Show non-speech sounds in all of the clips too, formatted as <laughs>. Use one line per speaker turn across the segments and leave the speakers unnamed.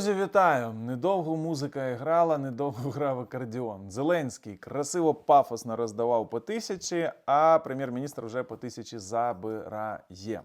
Друзі, вітаю! Недовго музика грала, недовго <laughs> грав акордіон. Зеленський красиво пафосно роздавав по тисячі, а прем'єр-міністр вже по тисячі забирає.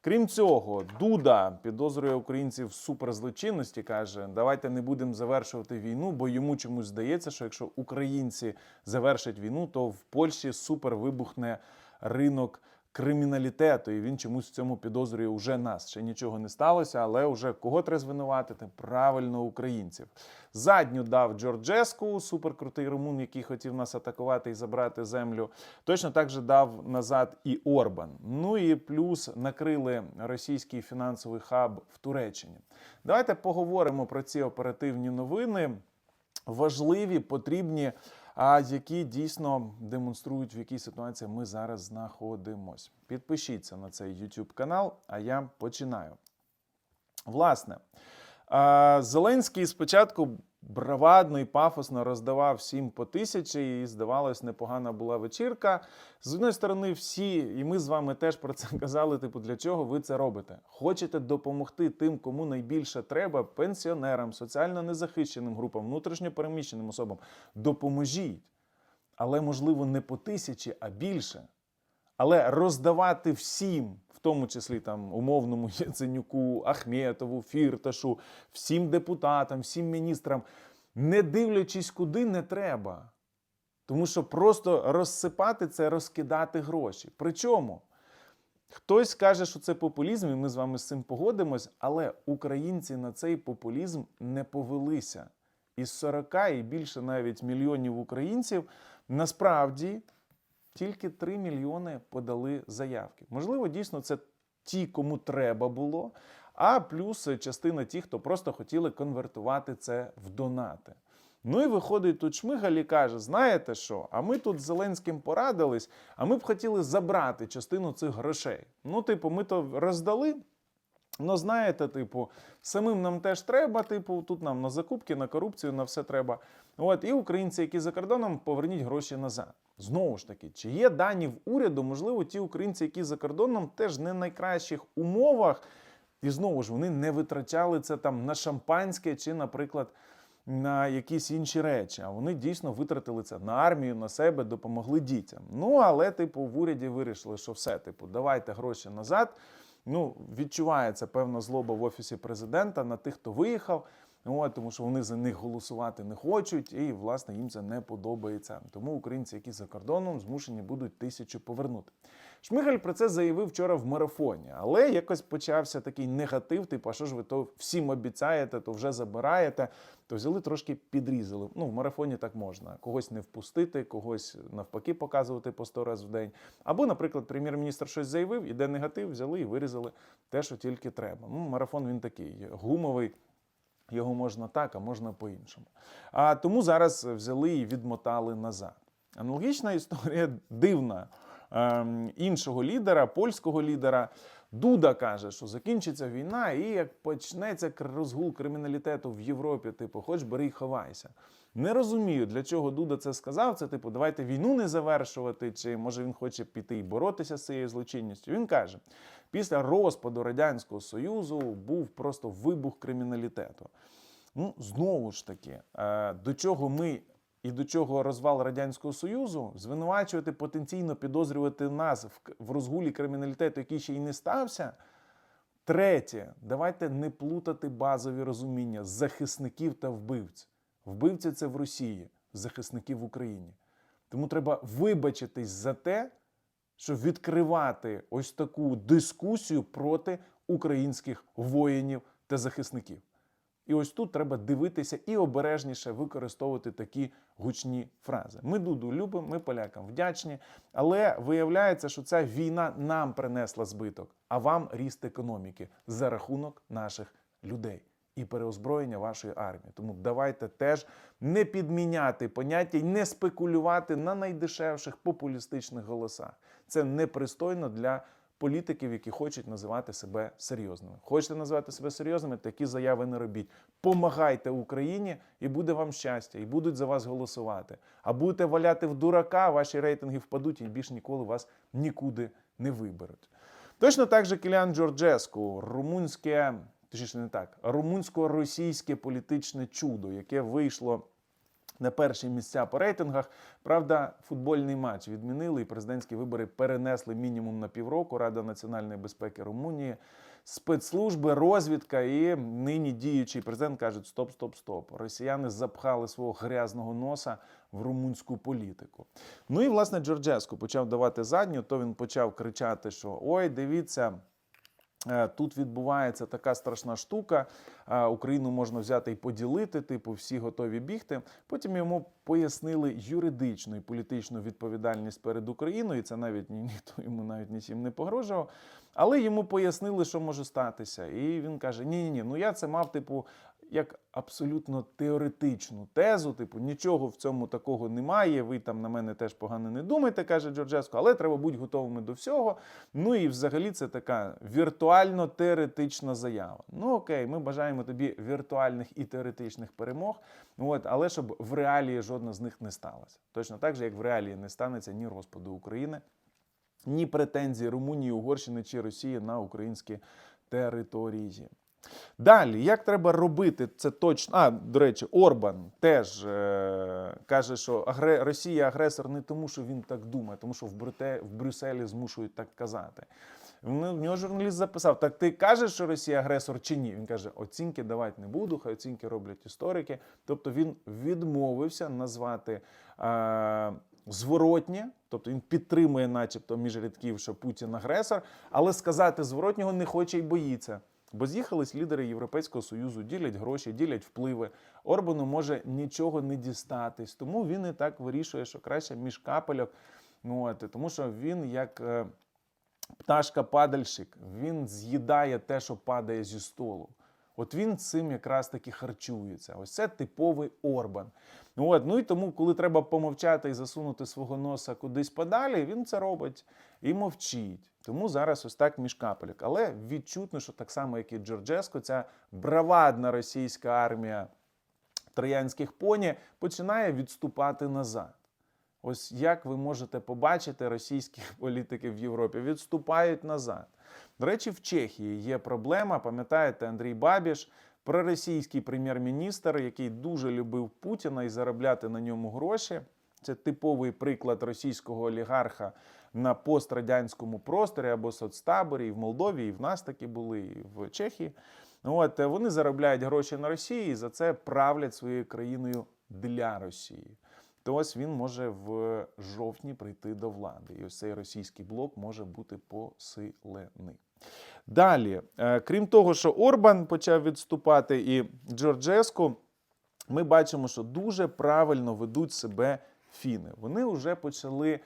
Крім цього, Дуда підозрює українців в суперзлочинності. каже: давайте не будемо завершувати війну, бо йому чомусь здається, що якщо українці завершать війну, то в Польщі супер вибухне ринок криміналітету, і він чомусь в цьому підозрює уже нас. Ще нічого не сталося, але вже кого треба звинуватити? Правильно, українців. Задню дав Джорджеску, суперкрутий румун, який хотів нас атакувати і забрати землю. Точно так же дав назад і Орбан. Ну і плюс накрили російський фінансовий хаб в Туреччині. Давайте поговоримо про ці оперативні новини. Важливі, потрібні, які дійсно демонструють, в якій ситуації ми зараз знаходимось. Підпишіться на цей YouTube канал, а я починаю. Власне, Зеленський спочатку бравадно і пафосно роздавав всім по тисячі, і здавалось, непогана була вечірка. З одної сторони, всі, і ми з вами теж про це <laughs> казали. Типу, для чого ви це робите? Хочете допомогти тим, кому найбільше треба, пенсіонерам, соціально незахищеним групам, внутрішньопереміщеним особам. Допоможіть. Але, можливо, не по тисячі, а більше. Але роздавати всім, в тому числі там умовному <laughs> Яценюку, Ахметову, Фірташу, всім депутатам, всім міністрам, не дивлячись куди, не треба. Тому що просто розсипати це, розкидати гроші. Причому хтось каже, що це популізм, і ми з вами з цим погодимось, але українці на цей популізм не повелися. Із 40 і більше навіть мільйонів українців насправді тільки 3 мільйони подали заявки. Можливо, дійсно це ті, кому треба було, а плюс частина тих, хто просто хотіли конвертувати це в донати. Ну і виходить тут Шмигаль і каже: знаєте що? А ми тут з Зеленським порадились, а ми б хотіли забрати частину цих грошей. Ну, типу, ми то роздали. Ну, знаєте, типу, самим нам теж треба, типу, тут нам на закупки, на корупцію, на все треба. От, і українці, які за кордоном, поверніть гроші назад. Знову ж таки, чи є дані в уряду, можливо, ті українці, які за кордоном, теж не в найкращих умовах, і знову ж вони не витрачали це там на шампанське чи, наприклад, на якісь інші речі. А вони дійсно витратили це на армію, на себе, допомогли дітям. Ну, але, типу, в уряді вирішили, що все, типу, давайте гроші назад. Ну, відчувається певна злоба в офісі президента на тих, хто виїхав. От, тому що вони за них голосувати не хочуть, і власне їм це не подобається. Тому українці, які за кордоном, змушені будуть тисячу повернути. Шмигаль про це заявив вчора в марафоні, але якось почався такий негатив. Типу, а що ж ви то всім обіцяєте, то вже забираєте. То взяли трошки підрізали. Ну, в марафоні так можна. Когось не впустити, когось навпаки показувати по 100 разів в день. Або, наприклад, прем'єр-міністр щось заявив, іде негатив, взяли і вирізали те, що тільки треба. Ну, марафон він такий гумовий. Його можна так, а можна по-іншому. А тому зараз взяли і відмотали назад. Аналогічна історія дивна ем, іншого лідера, польського лідера. Дуда каже, що закінчиться війна, і як почнеться розгул криміналітету в Європі, типу, хоч бери й ховайся. Не розумію, для чого Дуда це сказав. Це типу, давайте війну не завершувати, чи може він хоче піти і боротися з цією злочинністю. Він каже: після розпаду Радянського Союзу був просто вибух криміналітету. Ну, знову ж таки, е, до чого ми і до чого розвал Радянського Союзу, звинувачувати потенційно підозрювати нас в, розгулі криміналітету, який ще й не стався. Третє, давайте не плутати базові розуміння захисників та вбивць. Вбивці це в Росії, захисники в Україні. Тому треба вибачитись за те, що відкривати ось таку дискусію проти українських воїнів та захисників. І ось тут треба дивитися і обережніше використовувати такі гучні фрази. Ми Дуду любимо, ми полякам вдячні, але виявляється, що ця війна нам принесла збиток, а вам ріст економіки за рахунок наших людей і переозброєння вашої армії. Тому давайте теж не підміняти поняття і не спекулювати на найдешевших популістичних голосах. Це непристойно для політиків, які хочуть називати себе серйозними. Хочете називати себе серйозними, такі заяви не робіть. Помагайте Україні, і буде вам щастя, і будуть за вас голосувати. А будете валяти в дурака, ваші рейтинги впадуть і більш ніколи вас нікуди не виберуть. Точно так же Кіліан Джорджеску, румунське точніше не так, румунсько-російське політичне чудо, яке вийшло на перші місця по рейтингах. Правда, футбольний матч відмінили і президентські вибори перенесли мінімум на півроку. Рада національної безпеки Румунії, спецслужби, розвідка і нині діючий президент кажуть: стоп, стоп, стоп. Росіяни запхали свого грязного носа в румунську політику. Ну і власне Джорджеску почав давати задню. То він почав кричати, що ой, дивіться. Е, Тут відбувається така страшна штука. е, Україну можна взяти і поділити, типу, всі готові бігти. Потім йому пояснили юридичну і політичну відповідальність перед Україною. І це навіть <laughs> ніхто йому навіть нічим не погрожував. Але йому пояснили, що може статися. І він каже: Ні, ні, ні, ну я це мав, типу, як абсолютно теоретичну тезу. Типу, нічого в цьому такого немає. Ви там на мене теж погано не думайте, каже Джорджеско, але треба бути готовими до всього. Ну і взагалі це така віртуально-теоретична заява. Ну окей, ми бажаємо тобі віртуальних і теоретичних перемог. От, але щоб в реалії жодна з них не сталася. Точно так же, як в реалії не станеться ні розпаду України, ні претензій Румунії, Угорщини чи Росії на українські території. Далі, як треба робити, це точно. А, до речі, Орбан теж е- каже, що агре... Росія агресор не тому, що він так думає, тому що в, Брюте... в Брюсселі змушують так казати. В нього журналіст записав: так ти кажеш, що Росія агресор чи ні? Він каже, оцінки давати не буду, хай оцінки роблять історики. Тобто він відмовився назвати. Е- Зворотнє, тобто він підтримує, начебто, між рядків, що Путін агресор, але сказати зворотнього не хоче і боїться. Бо з'їхались лідери Європейського Союзу, ділять гроші, ділять впливи. Орбану може нічого не дістатись. Тому він і так вирішує, що краще між капельок. Ну, от, тому що він як е, пташка-падальщик, він з'їдає те, що падає зі столу. От він цим якраз таки харчується. Ось це типовий Орбан. От, ну і тому, коли треба помовчати і засунути свого носа кудись подалі, він це робить і мовчить. Тому зараз ось так між капелек. Але відчутно, що так само, як і Джорджеско, ця бравадна російська армія троянських поні починає відступати назад. Ось як ви можете побачити, російські <laughs> політики в Європі відступають назад. До речі, в Чехії є проблема. Пам'ятаєте, Андрій Бабіш, проросійський прем'єр-міністр, який дуже любив Путіна і заробляти на ньому гроші. Це типовий приклад російського олігарха на пострадянському просторі або соцтаборі, і в Молдові, і в нас такі були, і в Чехії. От вони заробляють гроші на Росії і за це правлять своєю країною для Росії. То ось він може в жовтні прийти до влади. І ось цей російський блок може бути посилений. Далі, е, крім того, що Орбан почав відступати і Джорджеску, ми бачимо, що дуже правильно ведуть себе фіни. Вони вже почали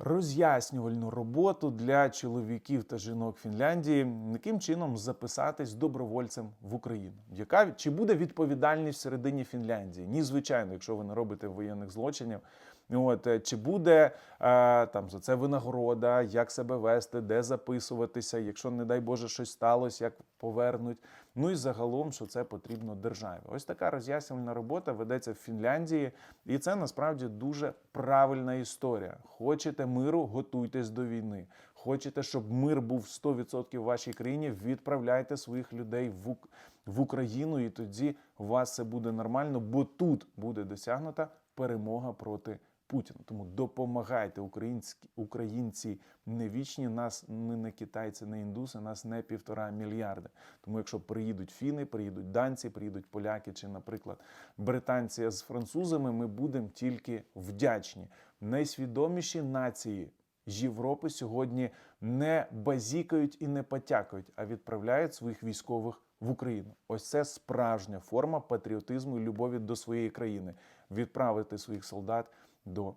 роз'яснювальну роботу для чоловіків та жінок Фінляндії, яким чином записатись добровольцем в Україну. Яка чи буде відповідальність всередині Фінляндії? Ні, звичайно, якщо ви не робите воєнних злочинів. От е, чи буде е, там за це винагорода, як себе вести, де записуватися, якщо, не дай Боже, щось сталося, як повернуть. Ну і загалом, що це потрібно державі. Ось така роз'яснювальна робота ведеться в Фінляндії, і це насправді дуже правильна історія. Хочете миру, готуйтесь до війни. Хочете, щоб мир був 100% в вашій країні, відправляйте своїх людей в, в Україну, і тоді у вас це буде нормально, бо тут буде досягнута перемога проти Путіна. Тому допомагайте українські українці не вічні. Нас ми не китайці, не індуси, нас не півтора мільярди. Тому, якщо приїдуть фіни, приїдуть данці, приїдуть поляки чи, наприклад, британці з французами, ми будемо тільки вдячні. Найсвідоміші нації Європи сьогодні не базікають і не потякають, а відправляють своїх військових в Україну. Ось це справжня форма патріотизму і любові до своєї країни. Відправити своїх солдат до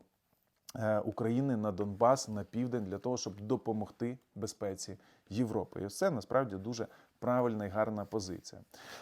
е, України на Донбас, на південь для того, щоб допомогти безпеці Європи. І це насправді дуже правильна і гарна позиція.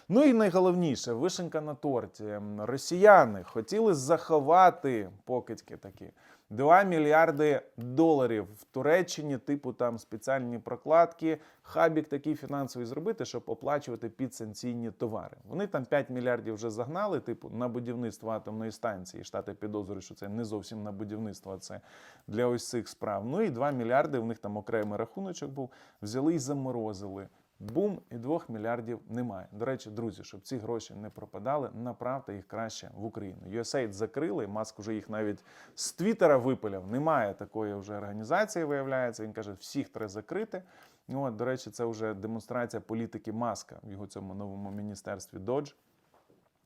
Ну і найголовніше, вишенька на торті. Росіяни хотіли заховати покидьки такі. 2 мільярди доларів в Туреччині, типу там спеціальні прокладки, хабік такий фінансовий зробити, щоб оплачувати підсанкційні товари. Вони там 5 мільярдів вже загнали, типу, на будівництво атомної станції. Штати підозрюють, що це не зовсім на будівництво, а це для ось цих справ. Ну і 2 мільярди, в них там окремий рахуночок був, взяли і заморозили. Бум і 2 мільярдів немає. До речі, друзі, щоб ці гроші не пропадали, направте їх краще в Україну. USAID закрили, Маск вже їх навіть з Твіттера випиляв. Немає такої вже організації, виявляється. Він каже, всіх треба закрити. Ну, от, до речі, це вже демонстрація політики Маска в його цьому новому міністерстві Додж.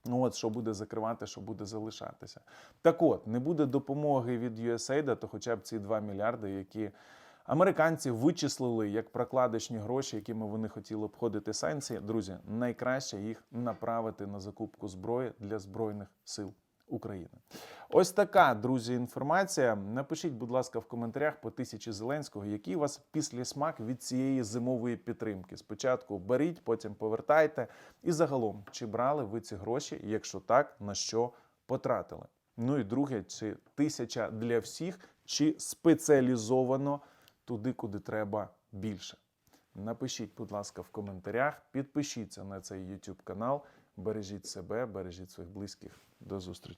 Ну от що буде закривати, що буде залишатися. Так от, не буде допомоги від USAID, то хоча б ці 2 мільярди, які американці вичислили як прокладочні гроші, якими вони хотіли обходити санкції. Друзі, найкраще їх направити на закупку зброї для збройних сил. України. Ось така, друзі, інформація. Напишіть, будь ласка, в коментарях по тисячі Зеленського, який у вас після смак від цієї зимової підтримки. Спочатку беріть, потім повертайте. І загалом, чи брали ви ці гроші? Якщо так, на що потратили? Ну і друге, чи тисяча для всіх, чи спеціалізовано туди, куди треба більше. Напишіть, будь ласка, в коментарях, підпишіться на цей YouTube канал, бережіть себе, бережіть своїх близьких. До зустрічі.